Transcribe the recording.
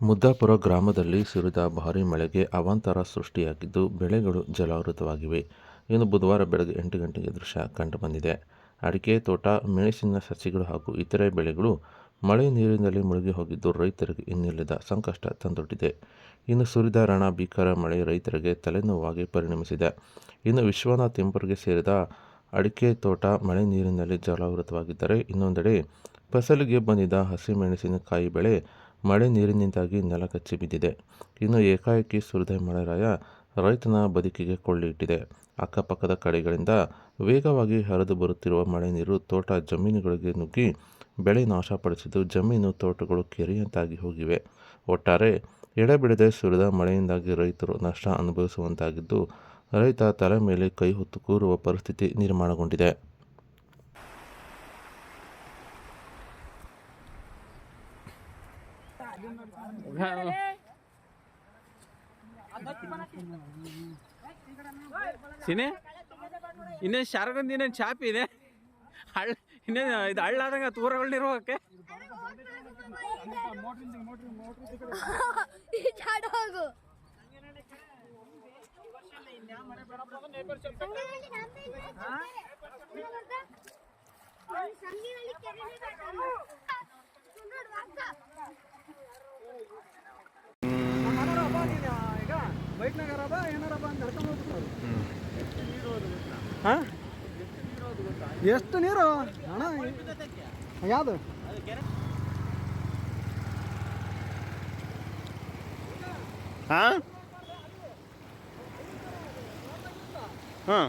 ಮುದ್ದಾಪುರ ಗ್ರಾಮದಲ್ಲಿ ಸುರಿದ ಭಾರಿ ಮಳೆಗೆ ಅವಾಂತರ ಸೃಷ್ಟಿಯಾಗಿದ್ದು ಬೆಳೆಗಳು ಜಲಾವೃತವಾಗಿವೆ. ಇನ್ನು ಬುಧವಾರ ಬೆಳಗ್ಗೆ ಎಂಟು ಗಂಟೆಗೆ ದೃಶ್ಯ ಕಂಡುಬಂದಿದೆ ಅಡಿಕೆ, ತೋಟ, ಮೆಣಸಿನ ಸಸಿಗಳು ಹಾಗೂ ಇತರೆ ಬೆಳೆಗಳು ಮಳೆ ನೀರಿನಲ್ಲಿ ಮುಳುಗಿ ಹೋಗಿದ್ದು ರೈತರಿಗೆ ಇನ್ನಿಲ್ಲದ ಸಂಕಷ್ಟ ತಂದೊಡ್ಡಿದೆ. ಇನ್ನು ಸುರಿದ ರಣ, ಭೀಕರ ಮಳೆ ರೈತರಿಗೆ ತಲೆನೋವಾಗಿ ಪರಿಣಮಿಸಿದೆ. ಇನ್ನು ವಿಶ್ವನಾಥ್ ಎಂಬುವರಿಗೆ ಸೇರಿದ ಅಡಿಕೆ, ತೋಟ ಮಳೆ ನೀರಿನಲ್ಲಿ ಜಲಾವೃತವಾಗಿದ್ದರೆ ಇನ್ನೊಂದೆಡೆ ಫಸಲಿಗೆ ಬಂದಿದ್ದ ಹಸಿಮೆಣಸಿನಕಾಯಿ ಬೆಳೆ ಮಳೆ ನೀರಿನಿಂದಾಗಿ ನೆಲ ಕಚ್ಚಿ ಬಿದ್ದಿದೆ. ಇನ್ನು ಏಕಾಏಕಿ ಸುರಿದ ಮಳೆರಾಯ ರೈತನ ಬದುಕಿಗೆ ಕೊಳ್ಳಿಟ್ಟಿದೆ. ಅಕ್ಕಪಕ್ಕದ ಕಡೆಗಳಿಂದ ವೇಗವಾಗಿ ಹರಿದು ಬರುತ್ತಿರುವ ಮಳೆ ನೀರು ತೋಟ ಜಮೀನುಗಳಿಗೆ ನುಗ್ಗಿ ಬೆಳೆ ನಾಶಪಡಿಸಿದ್ದು ಜಮೀನು ತೋಟಗಳು ಕೆರೆಯಂತಾಗಿ ಹೋಗಿವೆ. ಒಟ್ಟಾರೆ ಎಡೆಬಿಡದೆ ಸುರಿದ ಮಳೆಯಿಂದಾಗಿ ರೈತರು ನಷ್ಟ ಅನುಭವಿಸುವಂತಾಗಿದ್ದು ರೈತ ತಲೆ ಮೇಲೆ ಕೈ ಹೊತ್ತು ಕೂರುವ ಪರಿಸ್ಥಿತಿ ನಿರ್ಮಾಣಗೊಂಡಿದೆ. ಸಿನೆ? ಇನ್ನೇನು ಶಾರ್ಗಂದ್ ಇನ್ನೇನು ಚಾಪಿ ಇದೆ? ಹಳ್ಳ ಇನ್ನೇನು ಇದು ಹಳ್ಳಾದಂಗ ಹೋಗು. ಸಂಗಿನಲ್ಲಿ ಕೆರೆ ಈಗ ಬೈಕ್ನಾಗಾರ ಬಾ ಏನಾರ ಬಾ ನಡ್ಕೊಂಡು ಹೋಗ್ಬಿಟ್ಟು ಹಾಂ ಎಷ್ಟು ನೀರು ಅಣ್ಣ ಯಾವುದು ಹಾಂ ಹಾಂ